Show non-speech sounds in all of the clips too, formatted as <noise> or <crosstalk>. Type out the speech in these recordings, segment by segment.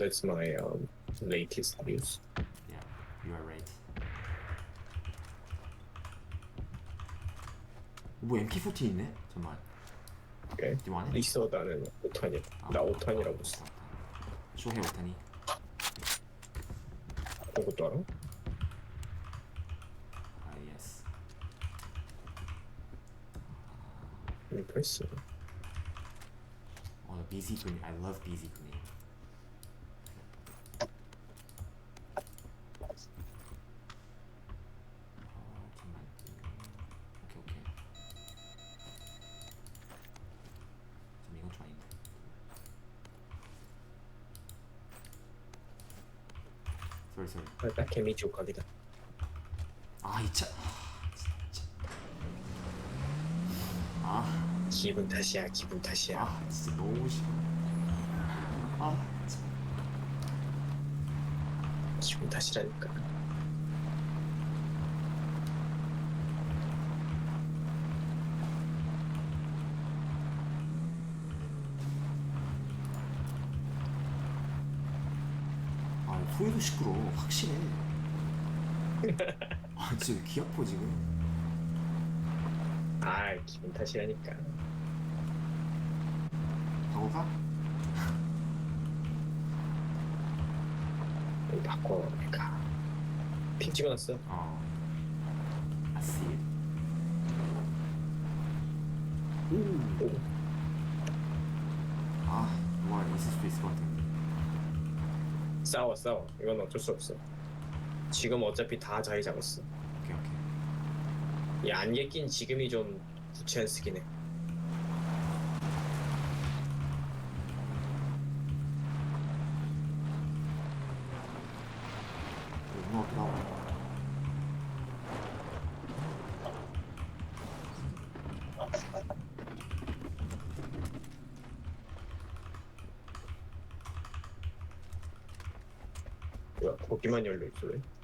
That's my um, latest news. Yeah, you are right. 뭐 MK14 있네? 잠깐만. 오케이. 이 안에? 있어 나는 5탄이야. 아, 나 아, 5탄이라고 아, 써. 쇼헤 오타니. 그것도 알아? 아, 예스. 임프레스. 어, 나 BZ 그림. I love BZ 그림. 쏘리 쏘리. 나 개미지옥 각이다. 아, 이 차. 아, 진짜. 아. 기분 탓이야 기분 탓이야. 아 진짜 너무 싫어 아 기분 탓이라니까. 아 소리도 시끄러워 확실해 아 진짜 귀 아파 지금 아 기분 탓이라니까. 바꿔 가? 여기 바꿔. 가. 핑 찍어놨어. 어 아씨 오. 아 뭐가 있을 수도 있을 것 같은데 싸워 싸워. 이건 어쩔 수 없어. 지금 어차피 다 자리 잡았어. 오케이 오케이 이 안개 낀 지금이 좀 구체한 쓰긴 해. 누나 어떻게 나와 뭐야 거기만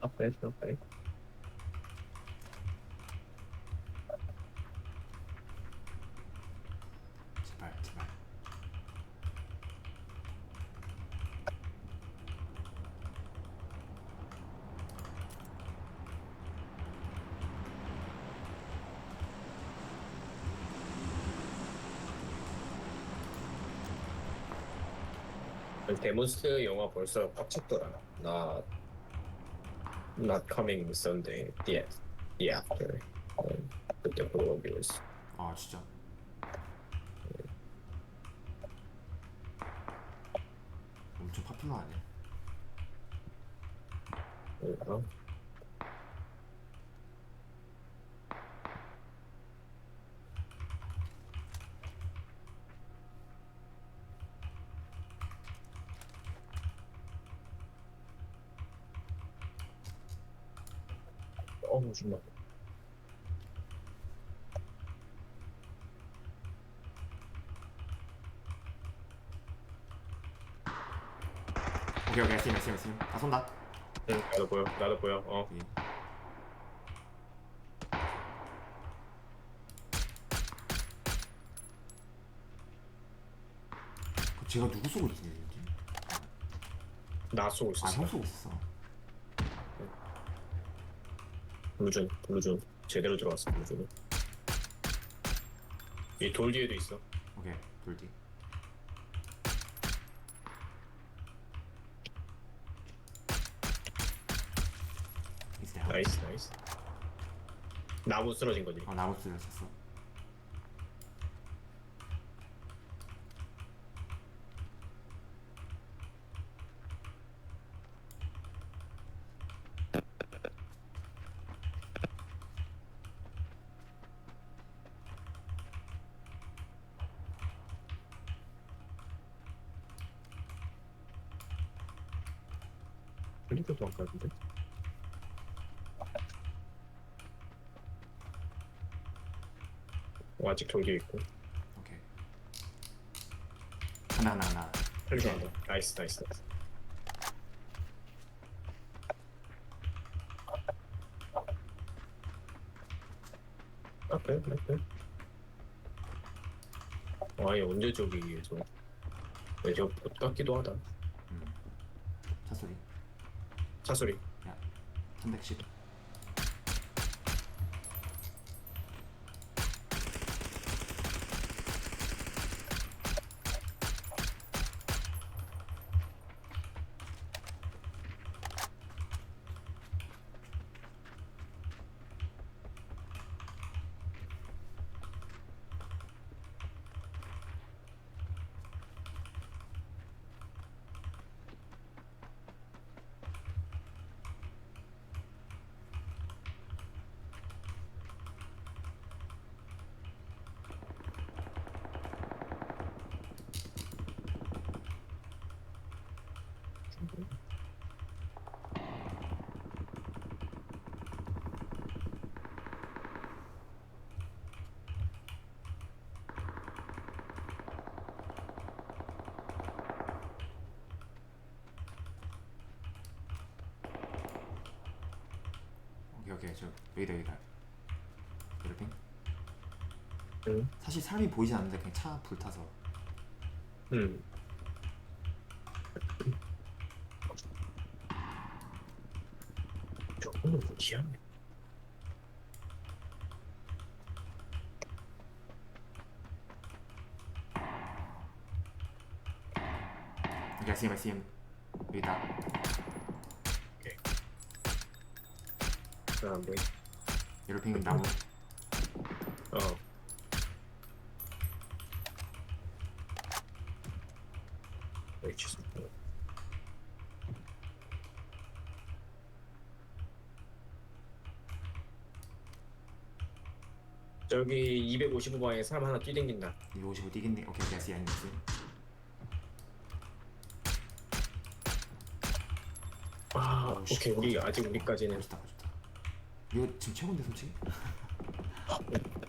왜? Not bad, not bad. 제발 제발 데몬스트 영화 벌써 꽉 찼더라. 나 Not coming Sunday. The the after. 음, 그때 보러 오기로 했어. 아 진짜 엄청 파퓰러하네 어? 어우 정말 오케이 오케이 쌤 쌤, 쌤. 아 쏜다. 응 나도 보여 나도 보여 어. 예. 그 제가 누구 쏘고 있는지 나 쏘고 있었어. 아형 쏘고 있었어 블루존 블루존 제대로 들어왔어 블루존은 이 돌 뒤에도 있어. 오케이 돌뒤. 있어요. 나이스 나이스. 나무 쓰러진 거지. 어 나무 쓰러 쳤어 멀리도 안 가는데? 어, 아직 저기 있고 오케이. 하나 하나 하나. 헬기 한다 나이스 나이스 나이스 아 그래 그래 그래 아얘 언제 저기에서 왜저 같기도 하다 음. 차 소리. 차 소리 310. 오케이 오케이 저 여기다 여기다. 이렇게. 응. 사실 사람이 보이지 않는데 그냥 차 불타서. 음. 저거는 뭐지야? 여기 SM SM 여기다. 아 뭐야? 이렇게 나무. 어. 여기 취소. 저기 255방에 사람 하나 뛰댕긴다. 255 뛰겠네. 오케이 오케이 SM. 아. 오케이 우리 아직 우리까지는 좋다 좋다. 이거 지금 최고인데 솔직히. <laughs>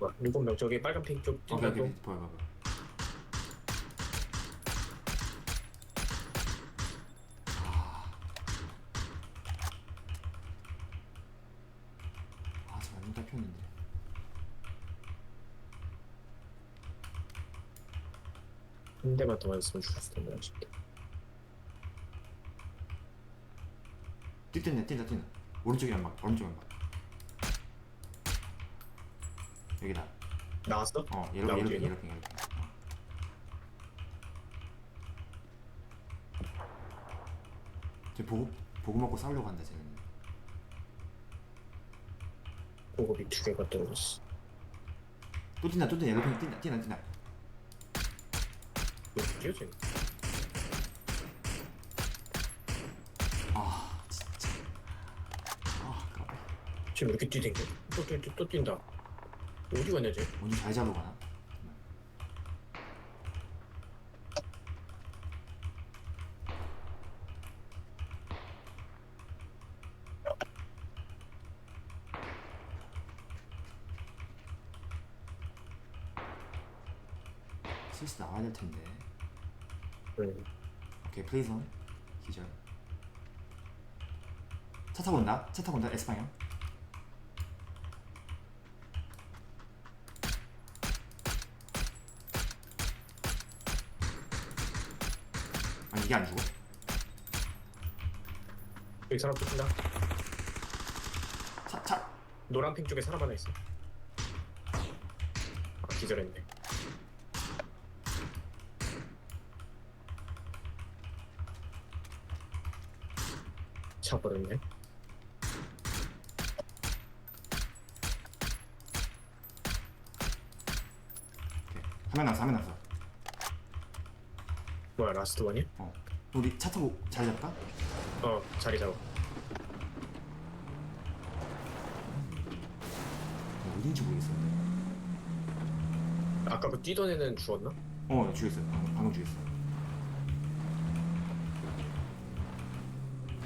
뭐야? 일곱 명 저기 빨간 핑쪽 오케이 뛴다 오케이 또. 보여 보여 보여. 아. 아, 저 완전 잡혔는데. 한 대만 더 맞았으면 죽었을 텐데 아쉽다. 뛰네 뛴다 뛴다. 오른쪽에 안 막, 오른쪽에 안 막. 여기다. 나왔어? 어, 예로 나오지, 얘는? 예로 예로. 쟤 보고 보고 먹고 싸우려고 한다 쟤는. 보급이 두 개가 떨어졌어. 또 뛴다 또 뛴다 예로 뛴다 뛴다 뛴다. 왜 뛰어지? 아 진짜. 아 깜. 이렇게 뛰댕겨? 또, 또, 또, 또 뛴다. 어디 갔냐 쟤? 언제 잘 잡으러 가나? 슬슬 나와야 될 텐데. 응. 오케이 플레이즈 온 기절. 차 타고 온다. 차 타고 온다. S 방향. 이게 안 죽어? 여기 사람 붙인다. 차 차. 노란 핑 쪽에 사람 하나 있어. 아 기절했네. 차 버렸네. 화면 났어 화면 났어. 뭐야 라스트 원이야? 어. 우리 차 타고 자리 잡까? 어 자리 잡아. 어, 어딘지 모르겠어. 아까 그 뛰던 애는 죽었나? 어 죽였어. 방금, 방금 죽였어.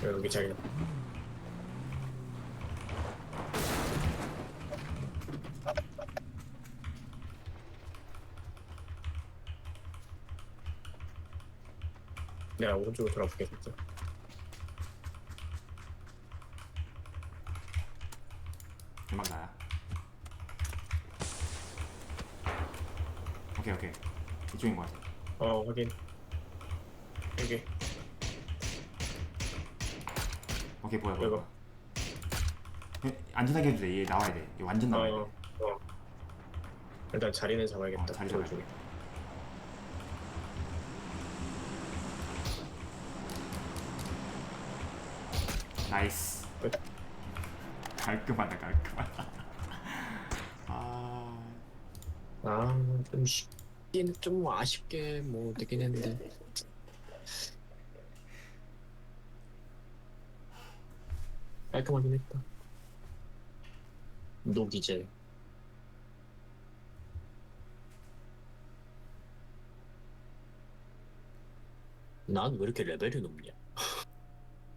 여기 자기. 내가 오른쪽으로 돌아볼게 진짜. 음악 나야. 오케이 오케이. 이쪽인 것 같아. 어 확인. 여기 오케이 보여 보여. 이거. 보여. 예, 안전하게 해도 돼. 얘 나와야 돼. 얘 완전 나와야 돼. 어, 어. 일단 자리는 잡아야겠다. 어, 자리 돌 잡아야 중 나이스. 끝. 깔끔하다 깔끔하다. <laughs> 아. 아좀 쉽긴 좀 아쉽게 뭐 되긴 했는데. 깔끔하긴 했다. 노기제. 난 왜 이렇게 레벨이 높냐?